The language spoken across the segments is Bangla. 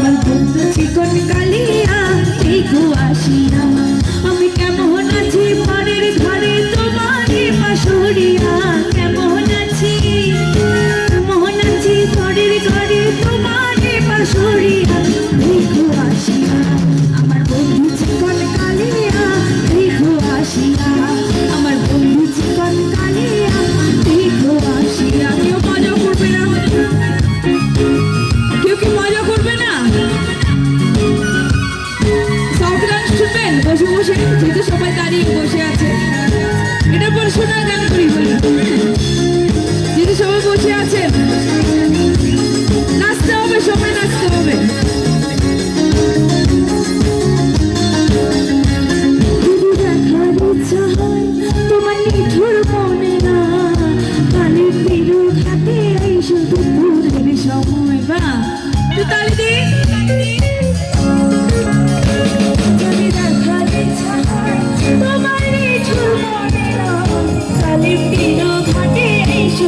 আমার আমি কেমন আছি পরের ঘরে তোমারে পাশরিয়া বসে বসে যেহেতু সবাই দাঁড়িয়ে বসে আছে। এটার পর শোনার গান করি বলি।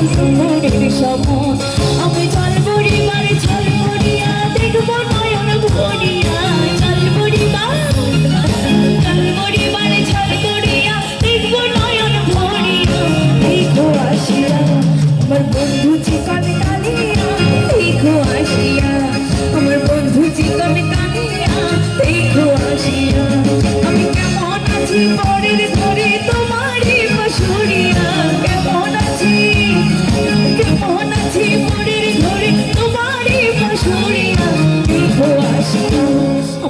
এই সময় আমি জল পরিবার জল পড়িয়া দেখব নয়ন ভরিয়া জল পরিবার জল পরিবার জল পড়িয়া দেখব নয়ন ভরিয়া দেখো আসিয়া আমার বন্ধু চিকন কালিয়া দেখো আসিয়া আমার বন্ধু চিকন কালিয়া দেখো আসিয়া আমি কেমন আছি পরের ঘরে